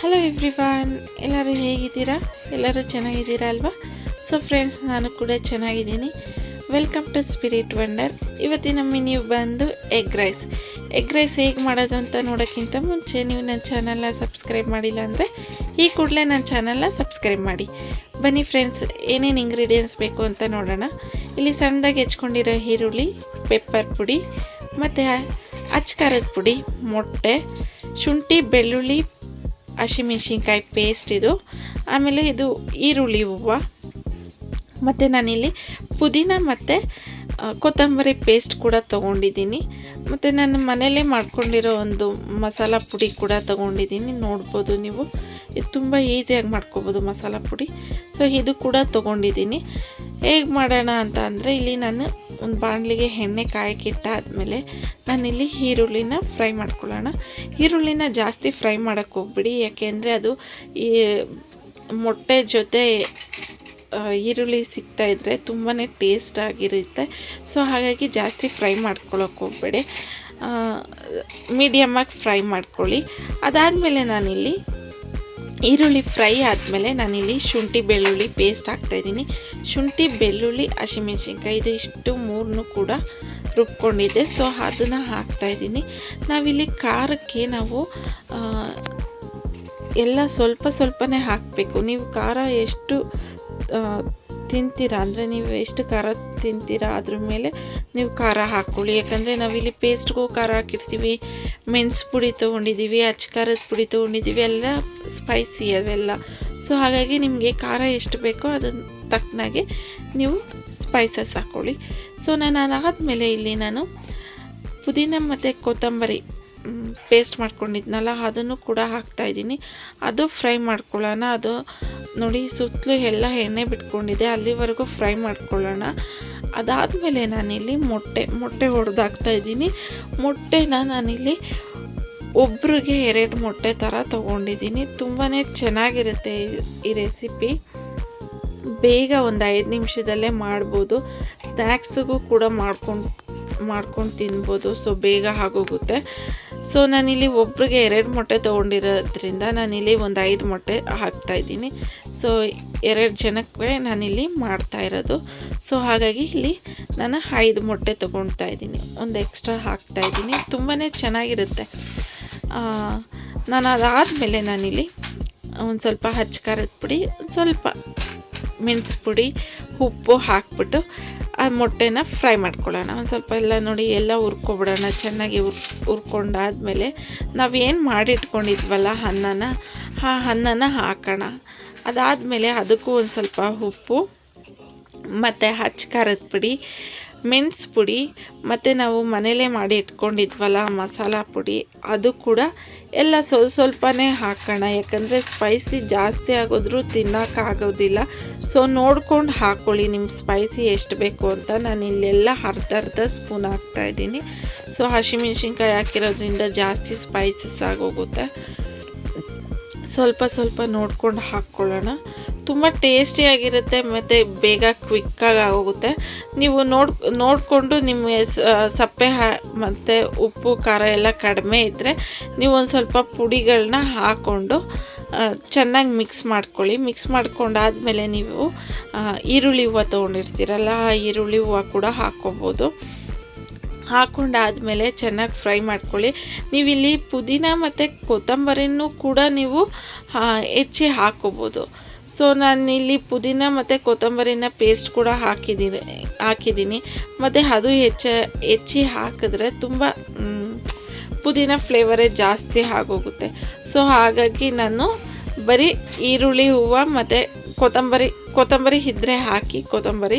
Hello everyone ಎಲ್ಲರೂ ಹೇಗಿದ್ದೀರಾ? ಎಲ್ಲರೂ ಚೆನ್ನಾಗಿದ್ದೀರಾ ಅಲ್ವಾ? ಸೊ ಫ್ರೆಂಡ್ಸ್ ನಾನು ಕೂಡ ಚೆನ್ನಾಗಿದ್ದೀನಿ. ವೆಲ್ಕಮ್ ಟು ಸ್ಪಿರಿಟ್ ವಂಡರ್ ಇವತ್ತಿನ ಮೆನ್ಯೂ ಬಂದು ಎಗ್ ರೈಸ್ ಎಗ್ ರೈಸ್ ಹೇಗೆ ಮಾಡೋದು ಅಂತ ನೋಡೋಕ್ಕಿಂತ ಮುಂಚೆ ನೀವು ನನ್ನ ಚಾನಲ್ನ ಸಬ್ಸ್ಕ್ರೈಬ್ ಮಾಡಿಲ್ಲ ಅಂದರೆ ಈ ಕೂಡಲೇ ನನ್ನ ಚಾನಲ್ನ ಸಬ್ಸ್ಕ್ರೈಬ್ ಮಾಡಿ. ಬನ್ನಿ ಫ್ರೆಂಡ್ಸ್ ಏನೇನು ಇಂಗ್ರೀಡಿಯೆಂಟ್ಸ್ ಬೇಕು ಅಂತ ನೋಡೋಣ. ಇಲ್ಲಿ ಸಣ್ಣದಾಗಿ ಹೆಚ್ಕೊಂಡಿರೋ ಈರುಳ್ಳಿ ಪೆಪ್ಪರ್ ಪುಡಿ, ಮತ್ತು ಅಚ್ಕಾರದ ಪುಡಿ, ಮೊಟ್ಟೆ, ಶುಂಠಿ, ಬೆಳ್ಳುಳ್ಳಿ ಹಸಿಮೆಣ್ಸಿನ್ಕಾಯಿ ಪೇಸ್ಟ್ ಇದು. ಆಮೇಲೆ ಇದು ಈರುಳ್ಳಿ ಹೂವು. ಮತ್ತು ನಾನಿಲ್ಲಿ ಪುದೀನ ಮತ್ತು ಕೊತ್ತಂಬರಿ ಪೇಸ್ಟ್ ಕೂಡ ತೊಗೊಂಡಿದ್ದೀನಿ. ಮತ್ತು ನಾನು ಮನೆಯಲ್ಲೇ ಮಾಡ್ಕೊಂಡಿರೋ ಒಂದು ಮಸಾಲ ಪುಡಿ ಕೂಡ ತೊಗೊಂಡಿದ್ದೀನಿ. ನೋಡ್ಬೋದು ನೀವು. ಇದು ತುಂಬ ಈಸಿಯಾಗಿ ಮಾಡ್ಕೋಬೋದು ಮಸಾಲ ಪುಡಿ. ಸೊ ಇದು ಕೂಡ ತೊಗೊಂಡಿದ್ದೀನಿ. ಹೇಗೆ ಮಾಡೋಣ ಅಂತ ಅಂದರೆ ಇಲ್ಲಿ ನಾನು ಒಂದು ಬಾಣಲಿಗೆ ಎಣ್ಣೆ ಕಾಯಕ್ಕಿಟ್ಟಾದಮೇಲೆ ನಾನಿಲ್ಲಿ ಈರುಳ್ಳಿನ ಫ್ರೈ ಮಾಡ್ಕೊಳ್ಳೋಣ. ಈರುಳ್ಳಿನ ಜಾಸ್ತಿ ಫ್ರೈ ಮಾಡೋಕ್ಕೆ ಹೋಗ್ಬಿಡಿ, ಯಾಕೆಂದರೆ ಅದು ಈ ಮೊಟ್ಟೆ ಜೊತೆ ಈರುಳ್ಳಿ ಸಿಗ್ತಾ ಇದ್ದರೆ ತುಂಬಾ ಟೇಸ್ಟ್ ಆಗಿರುತ್ತೆ. ಸೊ ಹಾಗಾಗಿ ಜಾಸ್ತಿ ಫ್ರೈ ಮಾಡ್ಕೊಳ್ಳೋಕೆ ಹೋಗ್ಬೇಡಿ. ಮೀಡಿಯಮ್ಮಾಗಿ ಫ್ರೈ ಮಾಡ್ಕೊಳ್ಳಿ. ಅದಾದಮೇಲೆ ನಾನಿಲ್ಲಿ ಈರುಳ್ಳಿ ಫ್ರೈ ಆದಮೇಲೆ ನಾನಿಲ್ಲಿ ಶುಂಠಿ ಬೆಳ್ಳುಳ್ಳಿ ಪೇಸ್ಟ್ ಹಾಕ್ತಾಯಿದ್ದೀನಿ ಶುಂಠಿ, ಬೆಳ್ಳುಳ್ಳಿ, ಹಸಿಮೆಣ್ಸಿನ್ಕಾಯಿ ಇದು ಇಷ್ಟು ಮೂರನ್ನು ಕೂಡ ರುಬ್ಕೊಂಡಿದ್ದೆ. ಸೊ ಅದನ್ನು ಹಾಕ್ತಾಯಿದ್ದೀನಿ ನಾವಿಲ್ಲಿ ಖಾರಕ್ಕೆ ನಾವು ಎಲ್ಲ ಸ್ವಲ್ಪ ಸ್ವಲ್ಪನೇ ಹಾಕಬೇಕು. ನೀವು ಖಾರ ಎಷ್ಟು ತಿಂತೀರಾ? ಅಂದರೆ ನೀವು ಎಷ್ಟು ಖಾರ ತಿಂತೀರಾ? ಅದ್ರ ಮೇಲೆ ನೀವು ಖಾರ ಹಾಕ್ಕೊಳ್ಳಿ. ಯಾಕಂದರೆ ನಾವಿಲ್ಲಿ ಪೇಸ್ಟ್ಗೂ ಖಾರ ಹಾಕಿರ್ತೀವಿ. ಮೆಣಸು ಪುಡಿ ತೊಗೊಂಡಿದ್ದೀವಿ ಅಚ್ಚಕಾರದ ಪುಡಿ ತೊಗೊಂಡಿದ್ದೀವಿ, ಎಲ್ಲ ಸ್ಪೈಸಿ ಅವೆಲ್ಲ. ಸೊ ಹಾಗಾಗಿ ನಿಮಗೆ ಖಾರ ಎಷ್ಟು ಬೇಕೋ ಅದನ್ನ ತಕ್ಕನಾಗೆ ನೀವು ಸ್ಪೈಸಸ್ ಹಾಕ್ಕೊಳ್ಳಿ ಸೊ ನಾನು ಅದಾದಮೇಲೆ ಇಲ್ಲಿ ನಾನು ಪುದೀನ ಮತ್ತು ಕೊತ್ತಂಬರಿ ಪೇಸ್ಟ್ ಮಾಡ್ಕೊಂಡಿದ್ನಲ್ಲ, ಅದನ್ನು ಕೂಡ ಹಾಕ್ತಾಯಿದ್ದೀನಿ ಅದು ಫ್ರೈ ಮಾಡ್ಕೊಳ್ಳೋಣ. ಅದು ನೋಡಿ ಸುತ್ತಲೂ ಎಲ್ಲ ಎಣ್ಣೆ ಬಿಟ್ಕೊಂಡಿದೆ, ಅಲ್ಲಿವರೆಗೂ ಫ್ರೈ ಮಾಡ್ಕೊಳ್ಳೋಣ. ಅದಾದಮೇಲೆ ನಾನಿಲ್ಲಿ ಮೊಟ್ಟೆ ಮೊಟ್ಟೆ ಹೊಡೆದಾಕ್ತಾಯಿದ್ದೀನಿ ಮೊಟ್ಟೆನ ನಾನಿಲ್ಲಿ ಒಬ್ರಿಗೆ ಎರಡು ಮೊಟ್ಟೆ ಥರ ತೊಗೊಂಡಿದ್ದೀನಿ. ತುಂಬಾ ಚೆನ್ನಾಗಿರುತ್ತೆ ಈ- ರೆಸಿಪಿ. ಬೇಗ ಒಂದು ಐದು ನಿಮಿಷದಲ್ಲೇ ಮಾಡ್ಬೋದು. ಸ್ನ್ಯಾಕ್ಸಿಗೂ ಕೂಡ ಮಾಡ್ಕೊಂಡು ಮಾಡ್ಕೊಂಡು ತಿನ್ಬೋದು. ಸೊ, ಬೇಗ ಆಗೋಗುತ್ತೆ. ಸೊ, ನಾನಿಲ್ಲಿ ಒಬ್ರಿಗೆ ಎರಡು ಮೊಟ್ಟೆ ತೊಗೊಂಡಿರೋದ್ರಿಂದ ನಾನಿಲ್ಲಿ ಒಂದು ಐದು ಮೊಟ್ಟೆ ಹಾಕ್ತಾಯಿದ್ದೀನಿ ಸೊ, ಎರಡು ಜನಕ್ಕೆ ನಾನಿಲ್ಲಿ ಮಾಡ್ತಾ ಇರೋದು. ಸೊ, ಹಾಗಾಗಿ ಇಲ್ಲಿ ನಾನು ಐದು ಮೊಟ್ಟೆ ತೊಗೊಳ್ತಾ ಇದ್ದೀನಿ. ಒಂದು ಎಕ್ಸ್ಟ್ರಾ ಹಾಕ್ತಾಯಿದ್ದೀನಿ ತುಂಬಾ ಚೆನ್ನಾಗಿರುತ್ತೆ. ನಾನು ಅದಾದಮೇಲೆ ನಾನಿಲ್ಲಿ ಒಂದು ಸ್ವಲ್ಪ ಹಚ್ಕಾರದ ಪುಡಿ, ಒಂದು ಸ್ವಲ್ಪ ಮೆಣಸು ಪುಡಿ, ಉಪ್ಪು ಹಾಕ್ಬಿಟ್ಟು ಆ ಮೊಟ್ಟೆನ ಫ್ರೈ ಮಾಡ್ಕೊಳ್ಳೋಣ. ಒಂದು ಸ್ವಲ್ಪ ಎಲ್ಲ ನೋಡಿ, ಎಲ್ಲ ಹುರ್ಕೊಬಿಡೋಣ. ಚೆನ್ನಾಗಿ ಹುರ್, ಹುರ್ಕೊಂಡಾದ್ಮೇಲೆ ನಾವೇನು ಮಾಡಿಟ್ಕೊಂಡಿದ್ವಲ್ಲ ಅನ್ನನ, ಆ ಅನ್ನನ ಹಾಕೋಣ. ಅದಾದಮೇಲೆ ಅದಕ್ಕೂ ಒಂದು ಸ್ವಲ್ಪ ಉಪ್ಪು, ಮತ್ತು ಹಚ್ಚ ಖಾರದ ಪುಡಿ ಮೆಣಸು ಪುಡಿ, ಮತ್ತು ನಾವು ಮನೇಲೇ ಮಾಡಿ ಇಟ್ಕೊಂಡಿದ್ವಲ್ಲ ಮಸಾಲ ಪುಡಿ, ಅದು ಕೂಡ ಎಲ್ಲ ಸ್ವಲ್ಪ ಸ್ವಲ್ಪನೇ ಹಾಕೋಣ. ಯಾಕಂದರೆ ಸ್ಪೈಸಿ ಜಾಸ್ತಿ ಆಗೋದ್ರೂ ತಿನ್ನೋಕ್ಕಾಗೋದಿಲ್ಲ ಸೊ ನೋಡ್ಕೊಂಡು ಹಾಕ್ಕೊಳ್ಳಿ ನಿಮ್ಮ ಸ್ಪೈಸಿ ಎಷ್ಟು ಬೇಕು ಅಂತ. ನಾನು ಇಲ್ಲೆಲ್ಲ ಅರ್ಧ ಅರ್ಧ ಸ್ಪೂನ್ ಹಾಕ್ತಾಯಿದ್ದೀನಿ ಸೊ ಹಸಿಮೆಣ್ಸಿನ್ಕಾಯಿ ಹಾಕಿರೋದ್ರಿಂದ ಜಾಸ್ತಿ ಸ್ಪೈಸಸ್ ಆಗೋಗುತ್ತೆ. ಸ್ವಲ್ಪ ಸ್ವಲ್ಪ ನೋಡ್ಕೊಂಡು ಹಾಕ್ಕೊಳ್ಳೋಣ. ತುಂಬ ಟೇಸ್ಟಿಯಾಗಿರುತ್ತೆ ಮತ್ತು ಬೇಗ ಕ್ವಿಕ್ಕಾಗಿ ಆಗೋಗುತ್ತೆ. ನೀವು ನೋಡ್, ನೋಡಿಕೊಂಡು ನಿಮ್ಮ ಸಪ್ಪೆ ಹಾ, ಮತ್ತು ಉಪ್ಪು, ಖಾರ ಎಲ್ಲ ಕಡಿಮೆ ಇದ್ದರೆ ನೀವು ಒಂದು ಸ್ವಲ್ಪ ಪುಡಿಗಳನ್ನ ಹಾಕ್ಕೊಂಡು ಚೆನ್ನಾಗಿ ಮಿಕ್ಸ್ ಮಾಡ್ಕೊಳ್ಳಿ. ಮಿಕ್ಸ್ ಮಾಡ್ಕೊಂಡಾದಮೇಲೆ ನೀವು ಈರುಳ್ಳಿ ಹೂವು ತೊಗೊಂಡಿರ್ತೀರಲ್ಲ, ಆ ಈರುಳ್ಳಿ ಹೂವು ಕೂಡ ಹಾಕ್ಕೊಬೋದು ಹಾಕ್ಕೊಂಡಾದಮೇಲೆ ಚೆನ್ನಾಗಿ ಫ್ರೈ ಮಾಡ್ಕೊಳ್ಳಿ. ನೀವಿಲ್ಲಿ ಪುದೀನ ಮತ್ತು ಕೊತ್ತಂಬರಿನೂ ಕೂಡ ನೀವು ಹೆಚ್ಚಿ ಹಾಕ್ಕೋಬೋದು ಸೊ ನಾನಿಲ್ಲಿ ಪುದೀನ ಮತ್ತು ಕೊತ್ತಂಬರಿನ ಪೇಸ್ಟ್ ಕೂಡ ಹಾಕಿದ್ದೀನಿ ಹಾಕಿದ್ದೀನಿ ಮತ್ತು ಅದು ಹೆಚ್ಚ ಹೆಚ್ಚಿ ಹಾಕಿದ್ರೆ ತುಂಬ ಪುದೀನ ಫ್ಲೇವರೇ ಜಾಸ್ತಿ ಆಗೋಗುತ್ತೆ. ಸೊ ಹಾಗಾಗಿ ನಾನು ಬರೀ ಈರುಳ್ಳಿ ಹೂವು ಮತ್ತು ಕೊತ್ತಂಬರಿ ಕೊತ್ತಂಬರಿ ಇದ್ದರೆ ಹಾಕಿ ಕೊತ್ತಂಬರಿ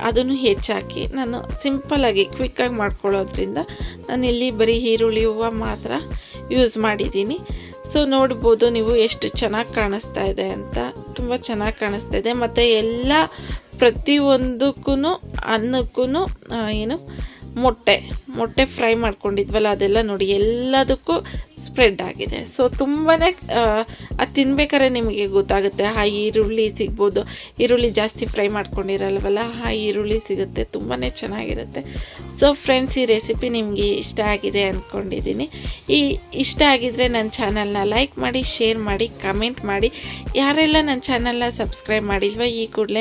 ಅದನ್ನು ಹೆಚ್ಚಾಕಿ ನಾನು ಸಿಂಪಲಾಗಿ ಕ್ವಿಕ್ಕಾಗಿ ಮಾಡ್ಕೊಳ್ಳೋದ್ರಿಂದ ನಾನಿಲ್ಲಿ ಬರೀ ಈರುಳ್ಳಿ ಹೂವು ಮಾತ್ರ ಯೂಸ್ ಮಾಡಿದ್ದೀನಿ ಸೊ ನೋಡ್ಬೋದು ನೀವು ಎಷ್ಟು ಚೆನ್ನಾಗಿ ಕಾಣಿಸ್ತಾ ಇದೆ ಅಂತ. ತುಂಬ ಚೆನ್ನಾಗಿ ಕಾಣಿಸ್ತಾ ಇದೆ. ಮತ್ತು ಎಲ್ಲ ಪ್ರತಿಯೊಂದಕ್ಕೂ ಅನ್ನಕ್ಕೂ ಏನು ಮೊಟ್ಟೆ ಮೊಟ್ಟೆ ಫ್ರೈ ಮಾಡ್ಕೊಂಡಿದ್ವಲ್ಲ, ಅದೆಲ್ಲ ನೋಡಿ ಎಲ್ಲದಕ್ಕೂ ಸ್ಪ್ರೆಡ್ ಆಗಿದೆ. ಸೊ ತುಂಬಾ ಅದು ತಿನ್ಬೇಕಾದ್ರೆ ನಿಮಗೆ ಗೊತ್ತಾಗುತ್ತೆ. ಆ ಈರುಳ್ಳಿ ಸಿಗ್ಬೋದು. ಈರುಳ್ಳಿ ಜಾಸ್ತಿ ಫ್ರೈ ಮಾಡ್ಕೊಂಡಿರಲ್ವಲ್ಲ ಆ ಈರುಳ್ಳಿ ಸಿಗುತ್ತೆ ತುಂಬಾ ಚೆನ್ನಾಗಿರುತ್ತೆ. ಸೊ ಫ್ರೆಂಡ್ಸ್ ಈ ರೆಸಿಪಿ ನಿಮಗೆ ಇಷ್ಟ ಆಗಿದೆ ಅಂದ್ಕೊಂಡಿದ್ದೀನಿ ಈ ಇಷ್ಟ ಆಗಿದ್ರೆ ನನ್ನ ಚಾನಲ್ನ ಲೈಕ್ ಮಾಡಿ ಶೇರ್ ಮಾಡಿ ಕಮೆಂಟ್ ಮಾಡಿ. ಯಾರೆಲ್ಲ ನನ್ನ ಚಾನಲ್ನ ಸಬ್ಸ್ಕ್ರೈಬ್ ಮಾಡಿಲ್ವ, ಈ ಕೂಡಲೇ